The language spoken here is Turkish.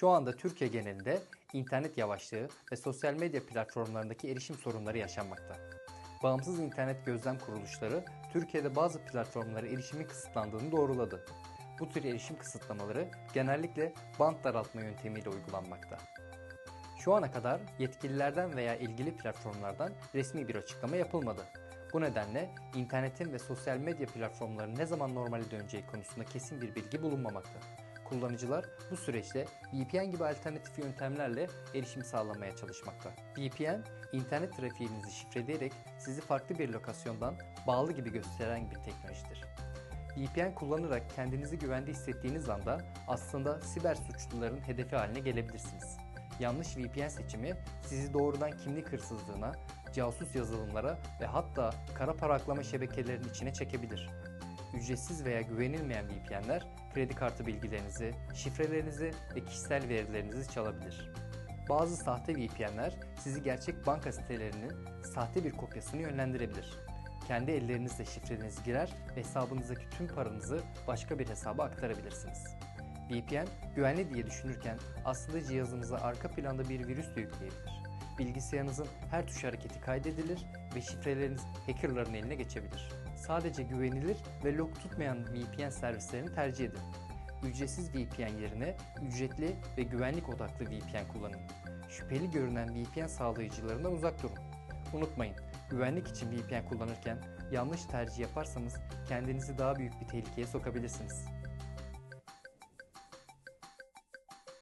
Şu anda Türkiye genelinde internet yavaşlığı ve sosyal medya platformlarındaki erişim sorunları yaşanmakta. Bağımsız internet gözlem kuruluşları Türkiye'de bazı platformlara erişimin kısıtlandığını doğruladı. Bu tür erişim kısıtlamaları genellikle band daraltma yöntemiyle uygulanmakta. Şu ana kadar yetkililerden veya ilgili platformlardan resmi bir açıklama yapılmadı. Bu nedenle internetin ve sosyal medya platformlarının ne zaman normale döneceği konusunda kesin bir bilgi bulunmamakta. Kullanıcılar bu süreçte VPN gibi alternatif yöntemlerle erişim sağlamaya çalışmakta. VPN, internet trafiğinizi şifreleyerek sizi farklı bir lokasyondan bağlı gibi gösteren bir teknolojidir. VPN kullanarak kendinizi güvende hissettiğiniz anda aslında siber suçluların hedefi haline gelebilirsiniz. Yanlış VPN seçimi sizi doğrudan kimlik hırsızlığına, casus yazılımlara ve hatta kara para aklama şebekelerinin içine çekebilir. Ücretsiz veya güvenilmeyen VPN'ler kredi kartı bilgilerinizi, şifrelerinizi ve kişisel verilerinizi çalabilir. Bazı sahte VPN'ler sizi gerçek banka sitelerinin sahte bir kopyasını yönlendirebilir. Kendi ellerinizle şifrenizi girer ve hesabınızdaki tüm paranızı başka bir hesaba aktarabilirsiniz. VPN güvenli diye düşünürken aslında cihazınıza arka planda bir virüs de yükleyebilir. Bilgisayarınızın her tuş hareketi kaydedilir ve şifreleriniz hackerların eline geçebilir. Sadece güvenilir ve log tutmayan VPN servislerini tercih edin. Ücretsiz VPN yerine ücretli ve güvenlik odaklı VPN kullanın. Şüpheli görünen VPN sağlayıcılarından uzak durun. Unutmayın, güvenlik için VPN kullanırken yanlış tercih yaparsanız kendinizi daha büyük bir tehlikeye sokabilirsiniz.